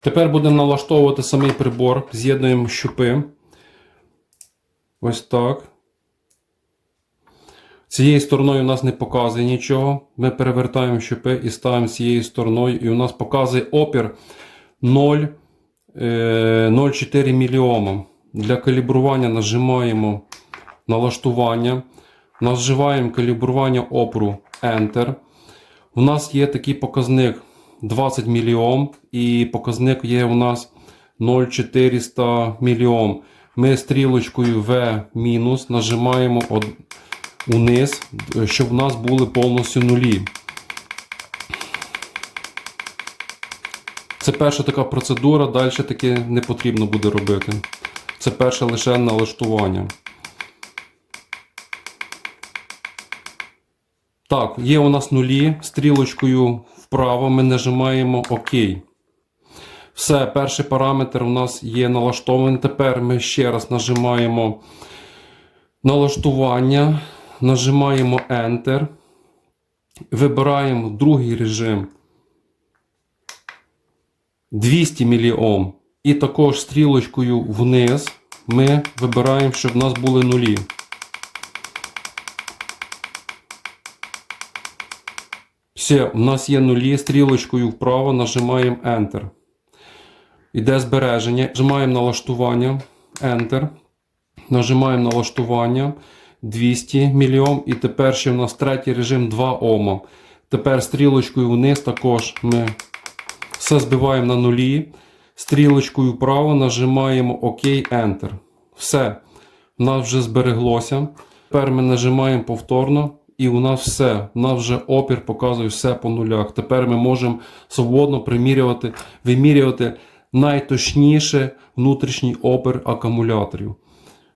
Тепер будемо налаштовувати самий прибор. З'єднуємо щупи. Ось так. Цією стороною у нас не показує нічого. Ми перевертаємо щупи і ставимо цією стороною. І у нас показує опір 0, е, 0,4 мільйома. Для калібрування нажимаємо налаштування. Наживаємо калібрування опору Enter. У нас є такий показник 20 мільйон і показник є у нас 0,400 мільйон. Ми стрілочкою V нажимаємо униз, щоб у нас були повністю нулі. Це перша така процедура, далі таке не потрібно буде робити. Це перше лише налаштування. Так, є у нас нулі. Стрілочкою вправо ми нажимаємо ОК. Все, перший параметр у нас є налаштований. Тепер ми ще раз нажимаємо налаштування, нажимаємо Enter. Вибираємо другий режим 200 мільйом. І також стрілочкою вниз ми вибираємо, щоб у нас були нулі. Все, у нас є нулі, стрілочкою вправо нажимаємо Enter. Іде збереження. Нажимаємо налаштування. Enter. Нажимаємо налаштування 200 мільйон. І тепер ще у нас третій режим 2 Ома. Тепер стрілочкою вниз також ми все збиваємо на нулі. Стрілочкою вправо нажимаємо ОК Enter. Все. У нас вже збереглося. Тепер ми нажимаємо повторно. І у нас все. У нас вже опір показує все по нулях. Тепер ми можемо свободно примірювати, вимірювати найточніше внутрішній опір акумуляторів.